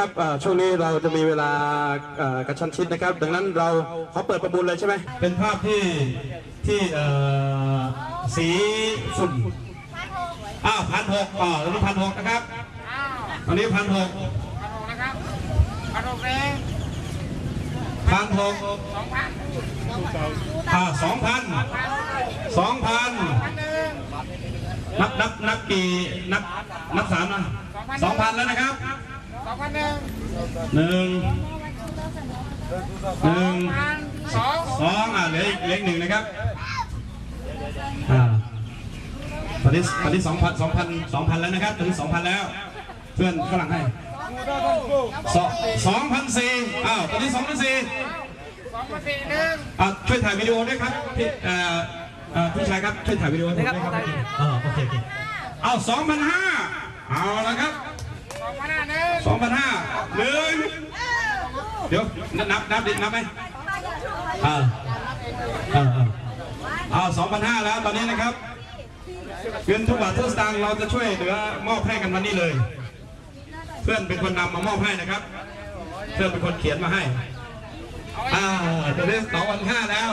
นะครับอ่าช่วงนี้เราจะมีเวลาอ่ากระชั้นชิดนะครับ ดังนั้นเราเขาเปิดประมูลเลยใช่ไหมเป็นภาพที่ที่เอ่อสีฝุ่นอ้าวพันหกอ่าตอนนี้พันหกนะครับตอนนี้พันหกนะครับพันหกเองพันหกสองพันอ่าสองพันสองพันพันหนึ่งนับนับนับกี่นับนับสามนะสองพันแล้วนะครับสองพัน หนึ่งหนึ่งหนึ่งพันสองสองอ่าเหลืออีกเหลืออีกหนึ่งนะครับอ่าตอนนี้ตอนนี้สองพันสองพันสองพันแล้วนะครับตอนนี้สองพันแล้ว เพื่อนฝรั่งให้สองสองพันสี่อ้าวตอนนี้สองพันสี่สองพันสี่หนึ่งอ่าช่วยถ่ายวิดีโอด้วยครับพี่เอ่อเอ่อพี่ชายครับช่วยถ่ายวิดีโอด้วยครับอ่าโอเคโอเคเอาสองพันห้าเอาละครับ สองพันห้าหนึ่งสองพันห้าหนึ่งเดี๋ยวนับนับดินับไหมอ่าอ่าอ่าเอาสองพันห้าแล้วตอนนี้นะครับเงินทุกบาททุกสตางค์เราจะช่วยเหลือมอบให้กันวันนี้เลย เพื่อนเป็นคนนำมามอบให้นะครับ เพื่อนเป็นคนเขียนมาให้อ่าตอนนี้สองพันห้าแล้ว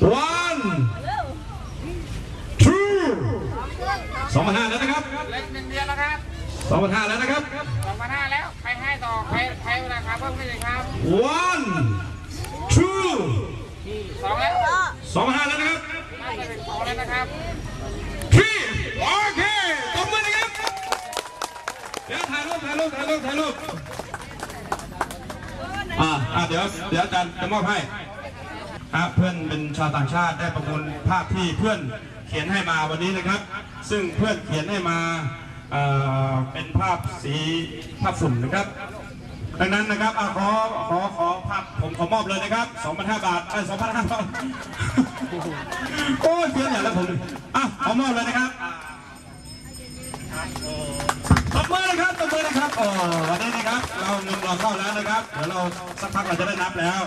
One, two, three. one two สองพันห้าแล้วนะครับเล็กหนึ่งเดียวแล้วครับสองพันห้าแล้วนะครับสองพันห้าแล้วใครให้ต่อใครใครราคาเพิ่มขึ้นอีกครับ one two สองแล้วสองพันห้าแล้วนะครับน่าจะเป็นสองแล้วนะครับ three โอเคตบมือนะครับเดี๋ยวถ่ายรูปถ่ายรูปถ่ายรูปถ่ายรูปอ่าอ่าเดี๋ยวเดี๋ยวอาจารย์จะมอบให้อะเพื่อนเป็นชาวต่างชาติได้ประมูลภาพที่เพื่อน เขียนให้มาวันนี้นะครับ ซึ่งเพื่อนเขียนให้มาเเป็นภาพสีภาพฝุ่นนะครับ ดังนั้นนะครับอขอขอขอภาพผมขอมอบเลยนะครับ2,500บาทเอ้ย2,500โอ้ยเพี้ยนอย่างแล้วผมอะขอมอบเลยนะครับตบมือนะครับตบมือนะครับโอ้วันนี้นะครับ เราเงินเราเข้าแล้วนะครับ เดี๋ยวเราสักพักเราจะได้นับแล้ว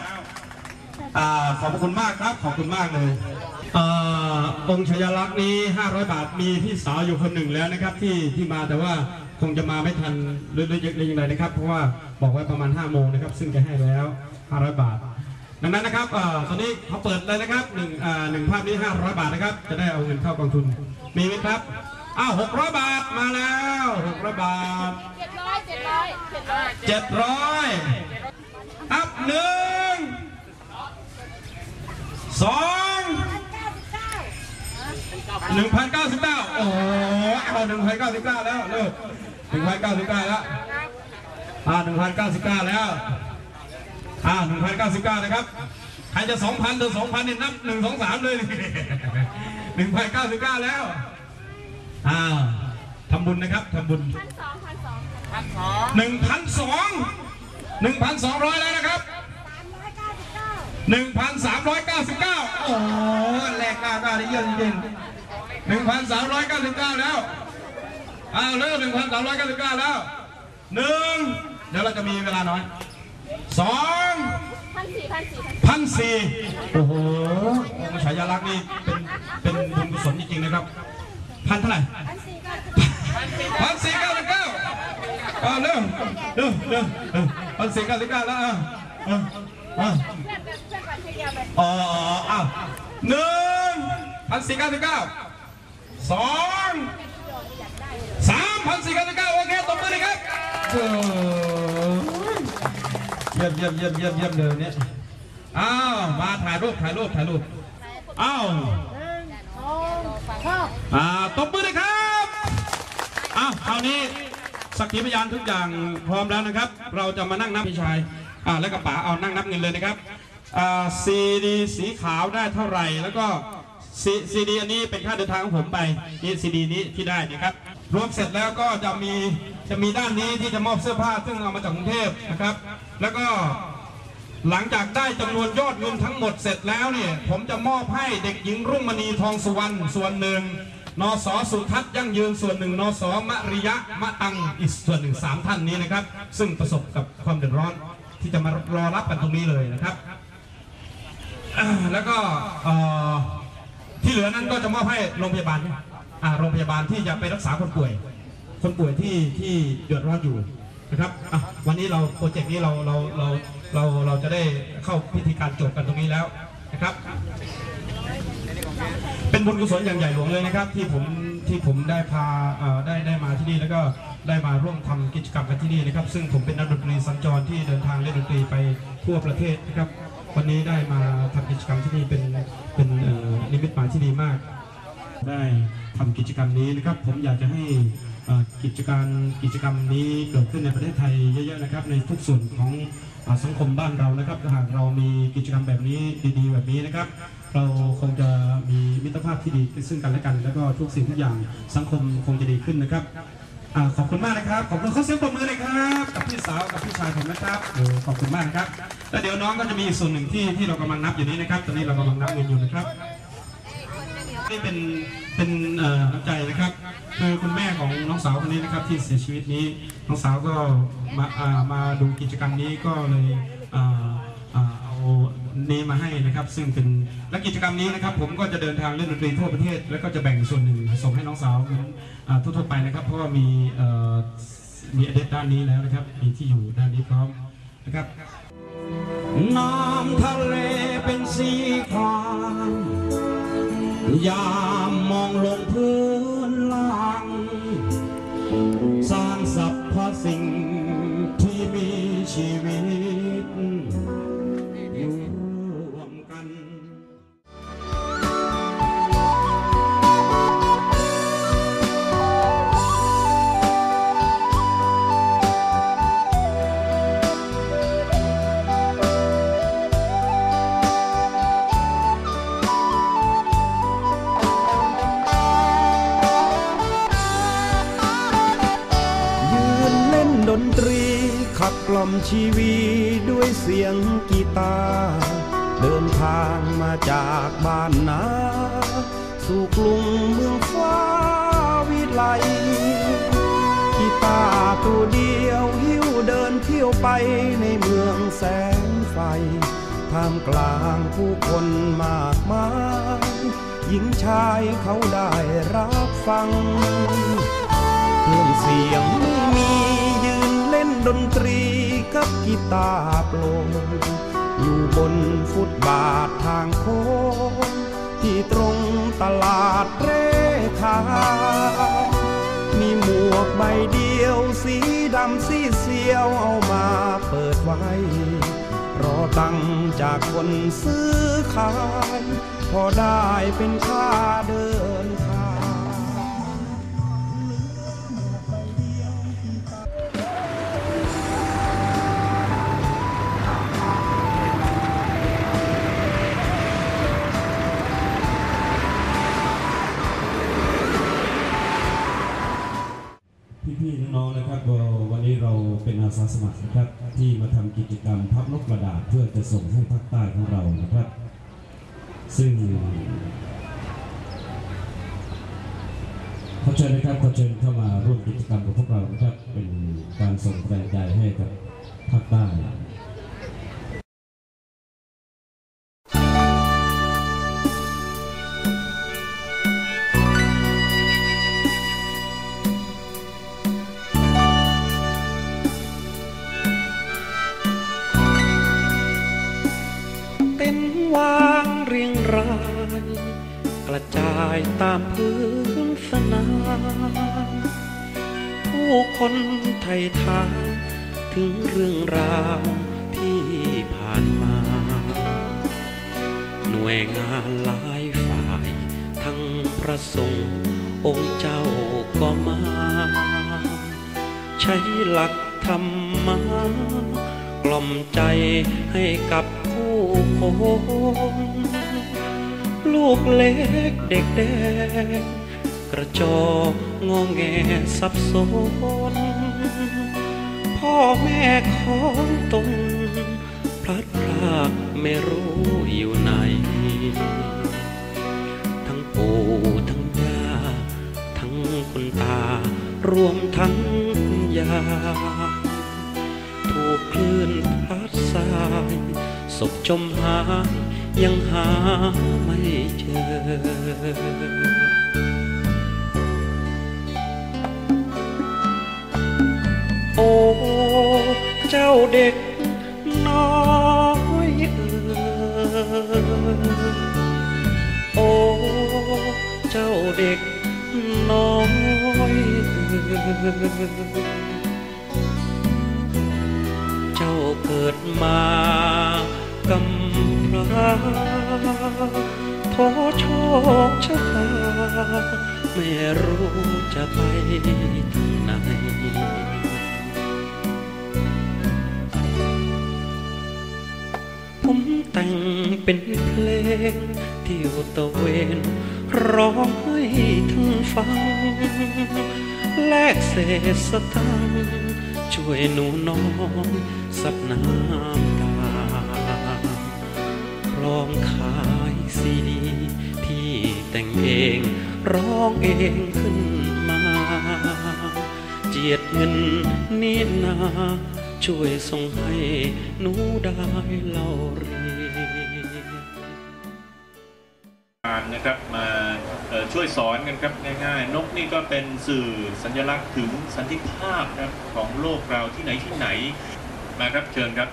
ขอบพระคุณมากครับขอบคุณมากเลยอ่าองค์ชยลักษณ์นี้ 500 บาทมีพี่สาวอยู่คนหนึ่งแล้วนะครับ ที่ที่มาแต่ว่าคงจะมาไม่ทันหรือหรือหรือยังไงนะครับ เพราะว่าบอกไว้ประมาณ 5 โมงนะครับ ซึ่งจะให้แล้ว 500 บาท ดังนั้นนะครับอ่าตอนนี้เขาเปิดเลยนะครับหนึ่งอ่าหนึ่งภาพนี้ 500 บาทนะครับ จะได้เอาเงินเข้ากองทุนมีไหมครับอ้าว600 บาทมาแล้ว600บาทเจ็ดร้อยเจ็ดร้อยเจ็ดร้อยเจ็ดร้อยอัพหนึ่ง สองเก้าสิบเก้าหนึ่งพันเก้าสิบเก้าโอ้โหเอาหนึ่งพันเก้าสิบเก้าแล้วเร็วหนึ่งพันเก้าสิบเก้าแล้วอ่าหนึ่งพันเก้าสิบเก้าแล้วอ่าหนึ่งพันเก้าสิบเก้านะครับใครจะสองพันหรือสองพันนี่นับหนึ่งสองสามเลยหนึ่งพันเก้าสิบเก้าแล้วอ่าทำบุญนะครับทำบุญพันสองพันสองพันสองหนึ่งพันสองหนึ่งพันสองร้อยแล้วนะครับ 1,399 โอ้โหแลกกล้ากล้าได้เยอะจริงๆ1,399 แล้วอ้าวเริ่ม1,399 แล้วหนึ่งเดี๋ยวเราจะมีเวลาน้อยสองพันสี่พันสี่พันพันสี่โอ้โหองค์ฉายาลักษณ์นี่เป็นเป็นบุญกุศลจริงๆนะครับ พันเท่าไหร่พันสี่เก้าสิบพันสี่เก้าสิบเก้าเอาเร็วเร็วเร็วเร็วพันสี่เก้าสิบเก้าแล้วอะอะอะเพื่ อนกันเพื่อนกันเทียบไปอ๋ออ้าวหนึ่งพันสี่เก้าสิบเก้าสองสามพันสี่เก้าสิบเก้าโอเคตบมือเลยครับโอ้ยเยี่ยมเยี่ยมเยี่ยมเยี่ยมเยี่ยมเลยเนี่ยอ้าวมาถ่ายรูปถ่ายรูปถ่ายรูปอ้าวสองชอบอ่าตบมือเลยครับอ้าวคราวนี้สักขีพยานทุกอย่างพร้อมแล้วนะครับ เราจะมานั่งนับพี่ชายอ่าแล้วก็ป๋าเอานั่งนับเงินเลยนะครับอ่า ซีดีสีขาวได้เท่าไหร่ แล้วก็ซีซีดีอันนี้เป็นค่าเดินทางของผมไปนี่ซีดีนี้ที่ได้นะครับ รวมเสร็จแล้วก็จะมีจะมีด้านนี้ที่จะมอบเสื้อผ้าซึ่งเอามาจากกรุงเทพนะครับ แล้วก็หลังจากได้จำนวนยอดเงินทั้งหมดเสร็จแล้วเนี่ยผมจะมอบให้เด็กหญิงรุ่งมณีทองสุวรรณส่วนหนึ่งนสสุทัศน์ยั่งยืนส่วนหนึ่งนสมริยะมะตังอีกส่วนหนึ่งสามท่านนี้นะครับ ซึ่งประสบกับความเดือดร้อนที่จะมารอรับกันตรงนี้เลยนะครับ แล้วก็ที่เหลือนั้นก็จะมอบให้โรงพยาบาลโรงพยาบาลที่จะไปรักษาคนป่วย คนป่วยที่ที่เดือดร้อนอยู่นะครับวันนี้เราโปรเจกต์นี้เราเราเราเราเราจะได้เข้าพิธีการจบกันตรงนี้แล้วนะครับ เป็นบุญกุศลอย่างใหญ่หลวงเลยนะครับ ที่ผมที่ผมได้พาได้ได้มาที่นี่แล้วก็ได้มาร่วมทำกิจกรรมกันที่นี่นะครับ ซึ่งผมเป็นนักดนตรีสัญจรที่เดินทางเล่นดนตรีไปทั่วประเทศนะครับ วันนี้ได้มาทำกิจกรรมที่นี่เป็นเป็นนิมิตหมายที่ดีมาก ได้ทำกิจกรรมนี้นะครับ ผมอยากจะให้กิจการกิจกรรมนี้เกิดขึ้นในประเทศไทยเยอะๆนะครับ ในทุกส่วนของอสังคมบ้านเรานะครับถ้าหากเรามีกิจกรรมแบบนี้ดีๆ แบบนี้นะครับ เราคงจะมีมิตรภาพที่ดีซึ่งกันและกัน แล้วก็ทุกสิ่งทุกอย่างสังคมคงจะดีขึ้นนะครับอขอบคุณมากนะครับขอบคุณข้อเสียงปรบมือเลยครับ กับพี่สาวกับพี่ชายผมนะครับขอบคุณมากนะครับ แล้วเดี๋ยวน้องก็จะมีอีกส่วนหนึ่งที่ที่เรากำลังนับอยู่นี้นะครับ ตอนนี้เรากำลังนับเงินอยู่นะครับนี่เป็นเป็นเอ่อน้ำใจนะครับคือคุณแม่ของน้องสาวคนนี้นะครับที่เสียชีวิตนี้น้องสาวก็มาอ่ามาดูกิจกรรมนี้ก็เลยอ่าอ่าเอานี้มาให้นะครับ ซึ่งเป็นและกิจกรรมนี้นะครับ ผมก็จะเดินทางเล่นดนตรีทั่วประเทศ แล้วก็จะแบ่งส่วนหนึ่งส่งให้น้องสาวหรืออ้าทั่วๆไปนะครับ เพราะว่ามีมีอเดตด้านนี้แล้วนะครับมีที่อยู่ด้านนี้พร้อมนะครับ น้ำทะเลเป็นสีครามยามมองลงพื้นล่าง สร้างสรรพสิ่ง ชีวีด้วยเสียงกีตาร์เดินทางมาจากบ้านนา สู่กรุงเมืองฟ้าวิไลกีตาร์ตัวเดียวหิ้วเดินเที่ยวไปในเมืองแสงไฟท่ามกลางผู้คนมากมาย หญิงชายเขาได้รับฟัง เครื่องเสียง กับกีตาโปร่งอยู่บนฟุตบาททางโค้งที่ตรงตลาดเร่ขา มีหมวกใบเดียวสีดำสีเสียวเอามาเปิดไว้ รอตังจากคนซื้อขาย พอได้เป็นค่าเดิน พี่ๆน้องๆนะครับวันนี้เราเป็นอาสาสมัครนะครับที่มาทำกิจกรรมพับนกกระดาษเพื่อจะส่งให้ภาคใต้ของเรานะครับ ซึ่งขอเชิญนะครับขอเชิญเข้ามาร่วมกิจกรรมกับพวกเรานะครับเป็นการส่งแรงใจให้กับภาคใต้ คนไทยทานถึงเรื่องราวที่ผ่านมา หน่วยงานหลายฝ่าย ทั้งพระสงฆ์องค์เจ้าก็มา ใช้หลักธรรมะกล่อมใจให้กับผู้คนลูกเล็กเด็กแดงกระจอก งอแงสับสน พ่อแม่ของตนพลัดพรากไม่รู้อยู่ไหน ทั้งปู่ทั้งย่าทั้งคุณตา รวมทั้งคุณยา ถูกคลื่นพัดสายศพจมหายยังหาไม่เจอ เจ้าเด็กน้อยเอ๋ยโอ้เจ้าเด็กน้อยเอ๋ยเจ้าเกิดมากำพร้าพอโชคชะตาไม่รู้จะไปทางไหน ผมแต่งเป็นเพลงที่ยวตะเวนร้องให้ท่านฟัง แลกเศษสตังช่วยหนูน้องสับน้ำตาพร้อมขายซีดี ที่แต่งเองร้องเองขึ้นมา เจียดเงินนิดนา ช่วยส่งให้หนูได้เล่าเรียนการนะครับมาช่วยสอนกันครับง่ายๆ นกนี่ก็เป็นสื่อสัญลักษณ์ถึงสันติภาพครับของโลกเราที่ไหนที่ไหนมาครับเชิญครับ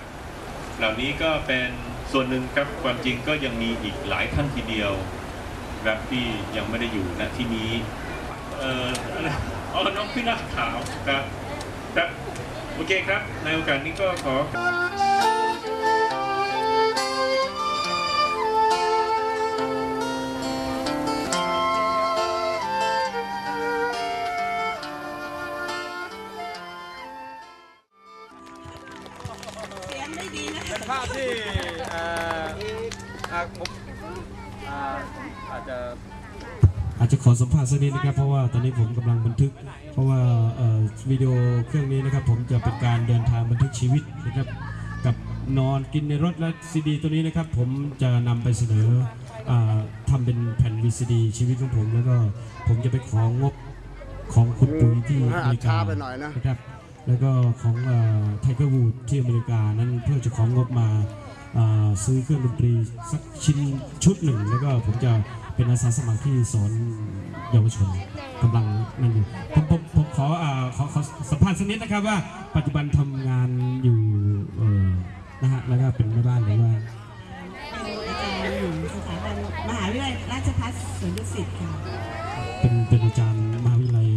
เหล่านี้ก็เป็นส่วนหนึ่งครับความจริงก็ยังมีอีกหลายท่านทีเดียวครับที่ยังไม่ได้อยู่ณที่นี้เอ่ออ๋อน้องพี่นักขาวครับครับ โอเคครับ ในโอกาสนี้ก็ขอ สัมภาษณ์สักนิดนะครับ เพราะว่าตอนนี้ผมกำลังบันทึก เพราะว่าเอ่อวิดีโอเครื่องนี้นะครับ ผมจะเป็นการเดินทางบันทึกชีวิตนะครับ กับนอนกินในรถและซีดี ตัวนี้นะครับ ผมจะนำไปเสนออาทำเป็นแผ่น VCD ชีวิตของผม แล้วก็ผมจะไปของงบของคุณปุ๋ยที่อเมริกานะครับ แล้วก็ของไทเกอร์วูดที่อเมริกานั้นเพื่อจะของงบมาอ่าซื้อเครื่องดนตรีสักชิ้นชุดหนึ่ง แล้วก็ผมจะเป็นอาสาสมัครที่สอน เยาวชนกำลังนั่นอยู่ผมผมผมขออ่าขอขอสัมภาษณ์สักนิดนะครับว่าปัจจุบันทำงานอยู่เออนะฮะแล้วก็เป็นแม่บ้านหรือว่าอาจารย์อยู่สถาบันมหาวิทยาลัยราชภัฏสวนดุสิตค่ะเป็นเป็นอาจารย์มหาวิทยาลัย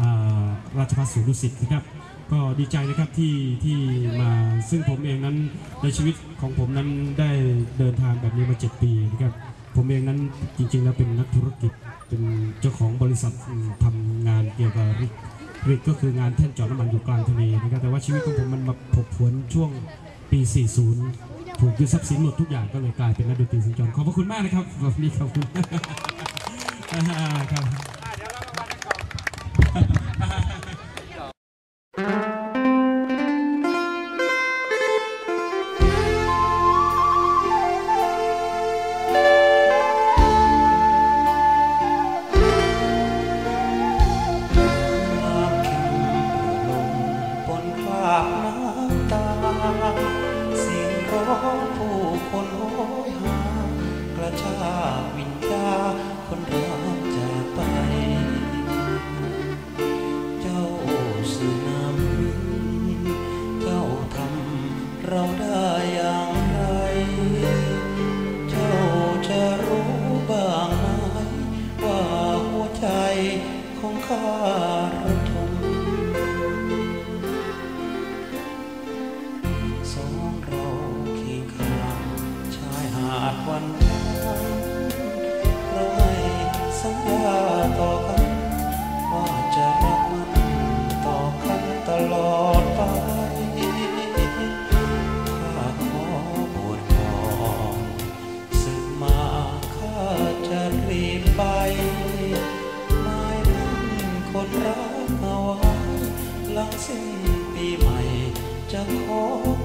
อ่าราชภัฏสวนดุสิตนะครับ ก็ดีใจนะครับที่ที่มาซึ่งผมเองนั้นในชีวิตของผมนั้นได้เดินทางแบบนี้มา 7 ปีนะครับ ผมเองนั้นจริงๆแล้วเป็นนักธุรกิจ เป็นเจ้าของบริษัทอืมทำงานเกี่ยวกับริกริกก็คืองานแท่นเจาะน้ำมันอยู่กลางทะเลนะครับแต่ว่าชีวิตของผมมันมาผกผวนช่วงปี 40 ถูกยึดทรัพย์สินหมดทุกอย่างก็เลยกลายเป็นนักดนตรีสัญจรขอบพระคุณมากนะครับขอบคุณครับ สิ้นปีใหม่จะขอ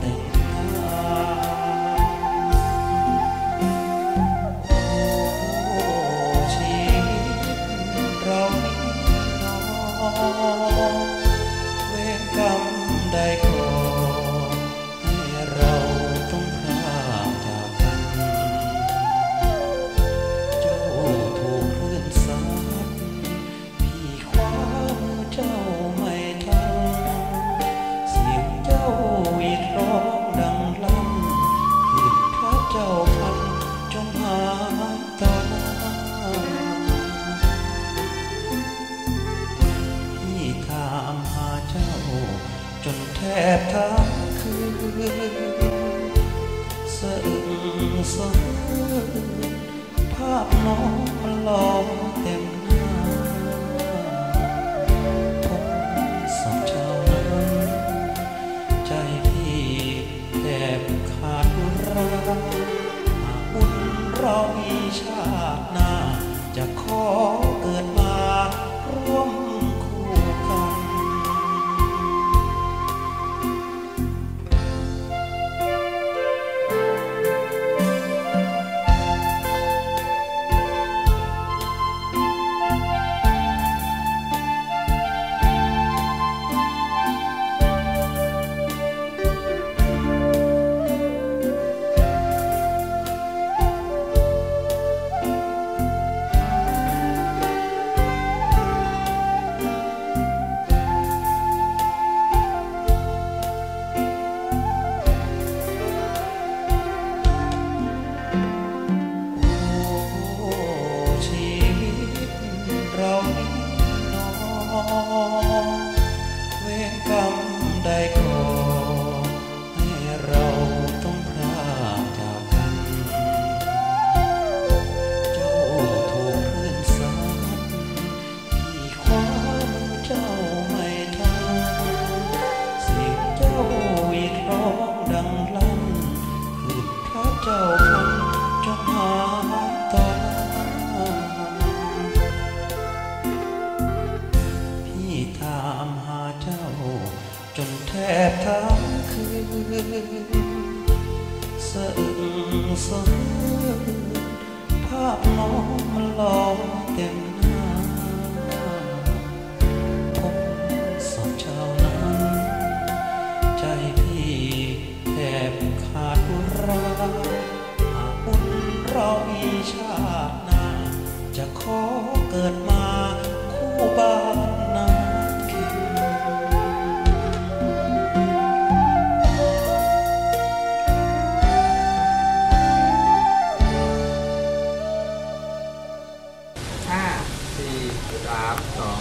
สี่สามสอง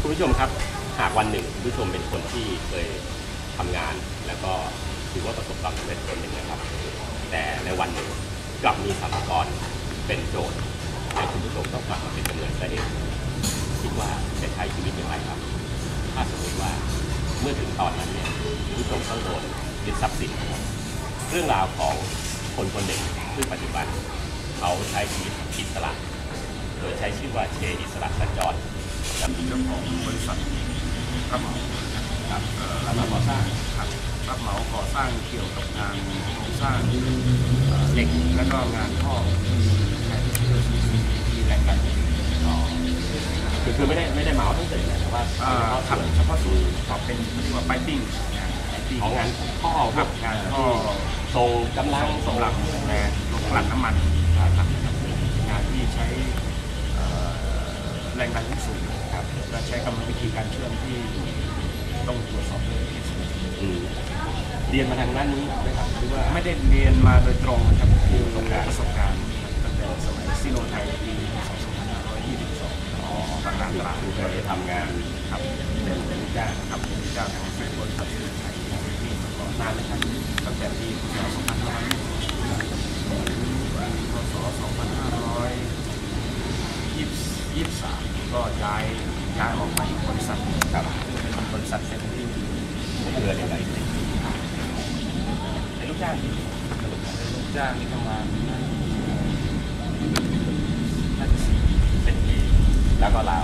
คุณผู้ชมครับ หากวันหนึ่งคุณผู้ชมเป็นคนที่เคยทำงาน แล้วก็ถือว่าประสบความสำเร็จคนหนึ่งนะครับ แต่ในวันหนึ่งกลับมีสามกรเป็นโจทย์และคุณผู้ชมต้องกลับมาเป็นจำเลยซะเองคิดว่าจะใช้ชีวิตอย่างไรครับ ถ้าสมมติว่าเมื่อถึงตอนนั้นเนี่ยคุณผู้ชมต้องโดนยึดทรัพย์สินครับเรื่องราวของคนคนหนึ่งซึ่งปัจจุบันเขาใช้ชีวิตอิสระ ดยใช้ชื่อว่าเชอิสระสัญจรครับเจ้าของบริษัทรับเหมาครับเอ่อรับเหมาก่อสร้างครับรับเหมาก่อสร้างเกี่ยวกับงานโครงสร้างเหล็กและก็งานท่อที่เพื่อมีแรงดันอ๋อคือคือไม่ได้ไม่ได้เหมาทั้งตึกนะแต่ว่าอ่าเฉพาะครับส่วนเฉพาะส่วนตอบเป็นเรียกว่าไปปิ้งงานไปปิ้งของงานท่อครับงานท่อทรงกำลังสำหรับแรงลงกลั่นน้ำมันงานที่ใช้ แรงดันที่สูงครับและใช้กรรมวิธีการเชื่อมที่ต้องตรวจสอบด้วยอืมเรียนมาทางด้านนี้ไหมครับหรือว่าไม่ได้เรียนมาโดยตรงนะครับคือประสบการณ์ตั้งแต่สมัยซีโนไทยปี2522อ๋อทางด้านตลาดคือเคยทำงานครับเป็นเป็นลูกจ้างครับเป็นจากของบริษัทซีโนไทยที่ก่อนนานไหมครับตั้งแต่ปีพศ2500 พศ2523 ก็ย้ายย้ายออกมาอีกบริษัทครับเป็นบริษัทเซนที่เรือเรียนอะไรเป็นลูกจ้างที่ลูกจ้างนี่ประมาณน่าจะเป็นปีแล้วก็ลา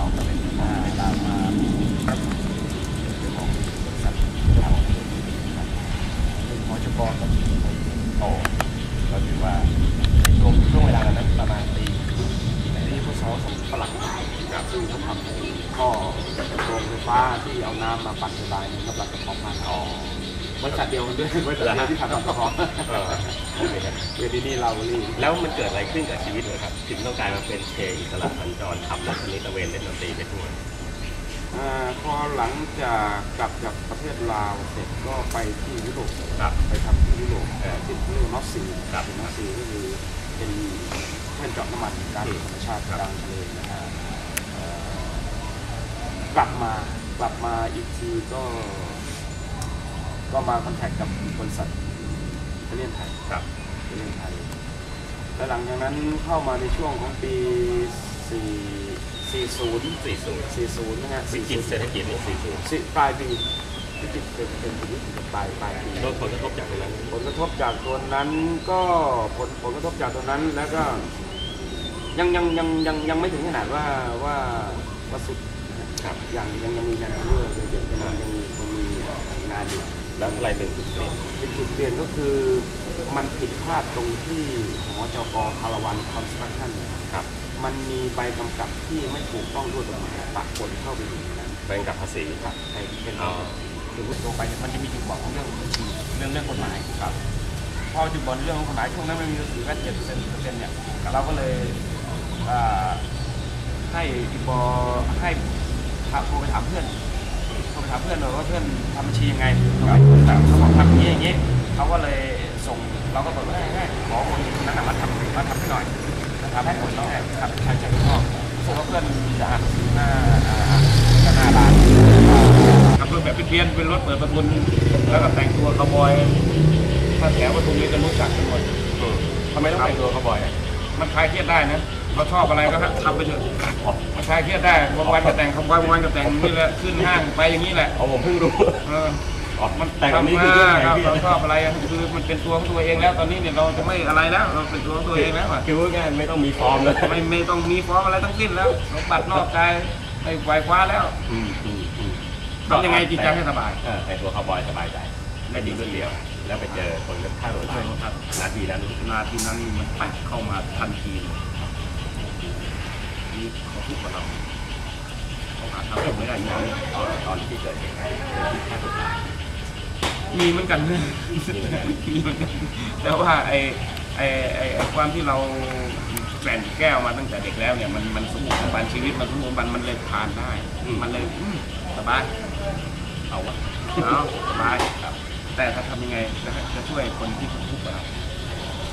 ออกมาเป็นอ่า วทีนี้เราลีแล้วมันเกิดอะไรขึ้นกับชีวิตเลยครับ ถึงต้องกลายมาเป็นเชอิสระสัญจรขับรถคันนี้ตระเวนเล่นดนตรีไปทั่วอ่าพอหลังจากกลับจากประเทศลาวเสร็จก็ไปที่ยุโรปครับ ไปทำที่ยุโรปเออที่เรียกว่านอสซีครับนอสซีก็คือเป็นแท่นเจาะน้ำมันก๊าซธรรมชาติกลางทะเลนะฮะเอ่อกลับมากลับมาอีกทีก็ ก็มาคอนแทคกับบริษัทอิตาเลียนไทยครับ อิตาเลียนไทย และหลังจากนั้นเข้ามาในช่วงของปี 4 40 40 40 นะฮะวิกฤตเศรษฐกิจนี่40สิปลายปีวิกฤตเป็นเป็นวิกฤตปลายปลายปี โดนผลกระทบจากตรงนั้น ผลกระทบจากตัวนั้นก็ผลผลกระทบจากตัวนั้นแล้วก็ยังยังยังยังยังไม่ถึงขนาดว่าว่าว่าสุดนะครับยังยังยังมีงานเรื่อยๆยังยังยังมียังมีงานอยู่ แล้วอะไรเป็นจุดเปลี่ยนเป็นจุดเปลี่ยนก็คือมันผิดพลาดตรงที่หอจกคารวันคอนสตรักชั่นครับ มันมีใบกำกับที่ไม่ถูกต้องด้วยกฎหมายปะปนเข้าไปอยู่ในนั้นแบ่งกับภาษีครับในเป็นอ๋อคือพูดตรงไปเนี่ยมันจะมีจุดบอดของเรื่องบัญชีเรื่องเรื่องกฎหมายครับพอจุดบอดเรื่องของกฎหมายช่วงนั้นมันมีหนังสือแค่เจ็ดเปอร์เซ็นต์เปอร์เซ็นต์เนี่ยเราก็เลยอ่าให้อีบอให้ถามโทรไปถามเพื่อน โทรไปถามเพื่อนหน่อยว่าเพื่อนทำบัญชียังไงแต่เขาบอกทำอย่างนี้อย่างนี้เขาก็เลยส่งเราก็บอกว่าให้ขอคนนั้นน่ะมาทำมาทำให้หน่อยนะครับให้คนต้องให้ครับใช่ใช่คุณพ่อรู้สึกว่าเพื่อนจะอ่านหน้าอ่าหน้าร้านขับรถแบบเพี้ยนๆเป็นรถเปิดประทุนแล้วก็แต่งตัวคาวบอยถ้าแถวประทุนนี้จะรู้จักกันหมดอืมทำไมต้องแต่งตัวเขาบ่อยอะมันคลายเครียดได้นะ เขาชอบอะไรก็ทำไปเถอะมันคลายเครียดได้บางวันก็แต่งคาวบอยบางวันก็แต่งนี่แหละขึ้นห้างไปอย่างนี้แหละอ๋อผมเพิ่งรู้เอออ๋อมันแต่งแบบนี้ทำคือมาเรื่องครับไงพี่เราชอบอะไรอะคือมันเป็นตัวของตัวเองแล้ว ตอนนี้เนี่ยเราจะไม่อะไรแล้ว เราเป็นตัวของตัวเองแล้วอะคือว่าง่ายๆไม่ต้องมีฟอร์มเลยไม่ไม่ต้องมีฟ้องอะไรทั้งสิ้นแล้วเราปัดนอกกายไปไวคว้าแล้วอืมอืมอืมทำยังไงจิตใจให้สบายเออแต่ตัวคาวบอยสบายใจและดีรวดเดียวแล้วไปเจอคนกับข้าวรถไฟนาทีนั้นนาทีนั้นมันแปะเข้ามาทันทีเลย นี่เขาทุกข์กับเราเขาหาทางออกไม่ได้อย่างนี้ตอนตอนที่เกิดเหตุการณ์เกิดที่ฆ่าตัวตายมีเหมือนกันมีเหมือนกันแต่ว่าไอ้ไอ้ไอ้ความที่เราแกล่นแก้วมาตั้งแต่เด็กแล้วเนี่ยมันมันสมบูรณ์บันชีวิตมันสมบูรณ์บันมันเลยผ่านได้ มันเลยสบายเอาวะเอาสบายครับ แต่ถ้าทำยังไงจะจะช่วยคนที่ทุกข์กับเรา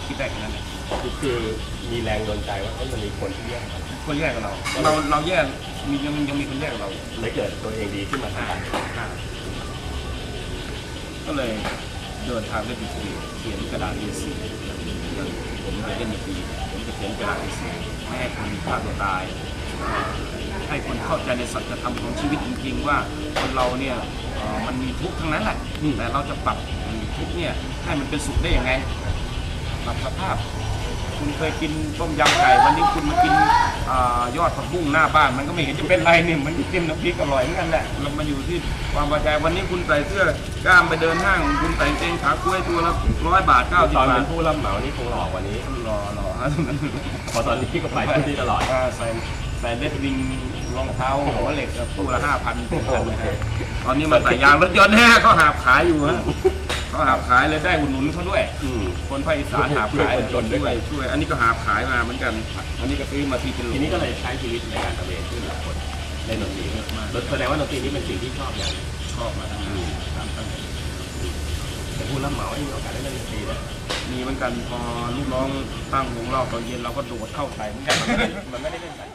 คิดได้แค่นั้นคือมีแรงโดนใจว่ามันมีคนที่แย่ก คนแยกกับเรา เราเราแยกมียังยังมีคนแยกกับเราอยู่เลยเกิดตัวเองดีขึ้นมาทันทีก็เลยเดินทางด้วยดีสีเขียนกระดาษ A4 ผมไปเล่นดนตรีผมจะเขียนกระดาษ A4 ไม่ให้คนฆ่าตัวตายให้คนเข้าใจในสัจธรรมของชีวิตจริงๆว่าคนเราเนี่ยเอ่อมันมีทุกข์ทั้งนั้นแหละ แต่เราจะปรับทุกข์เนี่ยให้มันเป็นสุขได้ยังไง ปรับสภาพ คุณเคยกินต้มยำไก่ วันนี้คุณมากินอา ยอดผักบุ้งหน้าบ้านมันก็ไม่เห็นจะเป็นไรเนี่ยมันกินน้ำพริกอร่อยเหมือนกันแหละเรามาอยู่ที่ความพอใจวันนี้คุณใส่เสื้อกล้ามไปเดินห้างคุณใส่กางเกงขากล้วยตัวละร้อยบาทเก้าสิบตอนบาเป็ทนผู้รับเหมานี่คงหล่อกว่านี้รอรอฮะพอตอนนี้ก็ไปที่นี่ตลอดาใส่ใส่เล็ดวิง รองเท้าหัวเหล็กกับตู้ละห้าพันตอนนี้มาใส่ยางรถยนต์แน่เขาหาบขายอยู่ฮะเขาหาบขายเลยได้อุดหนุนเขาด้วย อืม คนภาคอีสานหาบขายช่วยคนจนด้วย ช่วยช่วย อันนี้ก็หาบขายมาเหมือนกัน อันนี้ก็ซื้อมาทีเป็นโลทีนี้ก็เลยใช้ชีวิตในการตระเวนขึ้นหลักคนเล่นดนตรีแสดงว่าดนตรีนี่เป็นสิ่งที่ชอบอย่างหนึ่งชอบมาทำงานตามตั้งใจแต่ผู้รับเหมาไม่มีโอกาสได้เล่นดนตรีเลยมีเหมือนกันพอลูกน้องตั้งวงเล่าตอนเย็นเราก็โดดเข้าใส่เหมือนกันมันไม่ได้มันไม่ได้เล่นใส่